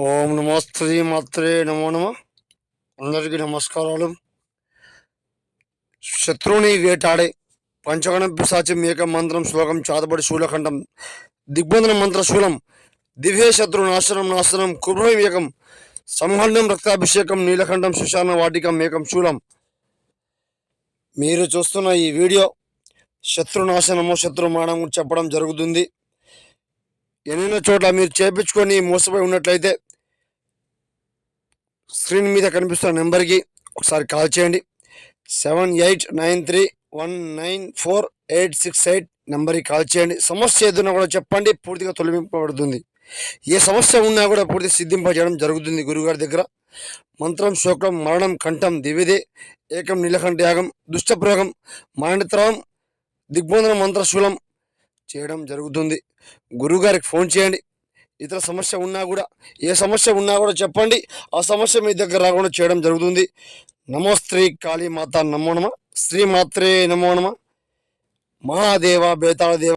ఓం నమస్తే మాత్రే నమో నమ. అందరికీ నమస్కారాలు. శత్రువుని వేటాడే పంచగణం పిశాచం ఏక మంత్రం శ్లోకం చాతబడి శూలఖండం. దిగ్బంధన మంత్ర శూలం దివ్య శత్రు నాశనం నాశనం కుభ్రం ఏకం సంహండం రక్తాభిషేకం నీలఖండం సుశాన వాటికం ఏకం శూలం. మీరు చూస్తున్న ఈ వీడియో శత్రు నాశనము శత్రు మానము చెప్పడం జరుగుతుంది. ఎన్నెన్నో చోట్ల మీరు చేపించుకొని మోసపోయి ఉన్నట్లయితే స్క్రీన్ మీద కనిపిస్తున్న నెంబర్కి ఒకసారి కాల్ చేయండి. Seven eight nine three one nine four eight six eight నెంబర్కి కాల్ చేయండి. సమస్య ఏదైనా కూడా చెప్పండి. పూర్తిగా తొలగింపబడుతుంది. ఏ సమస్య ఉన్నా కూడా పూర్తి సిద్ధింపజేయడం జరుగుతుంది గురుగారి దగ్గర. మంత్రం శోకం మరణం కంఠం దివిదే ఏకం నీలకంఠ యాగం దుష్టప్రయోగం మాండిత్రవం దిగ్బంధన మంత్రశూలం చేయడం జరుగుతుంది. గురుగారికి ఫోన్ చేయండి. ఇతర సమస్య ఉన్నా కూడా ఏ సమస్య ఉన్నా కూడా చెప్పండి. ఆ సమస్య మీ దగ్గర రాకుండా చేయడం జరుగుతుంది. నమో స్త్రీ కాళీమాత నమో నమ. శ్రీ మాత్రే నమో నమ. మహాదేవ బేతాళదేవ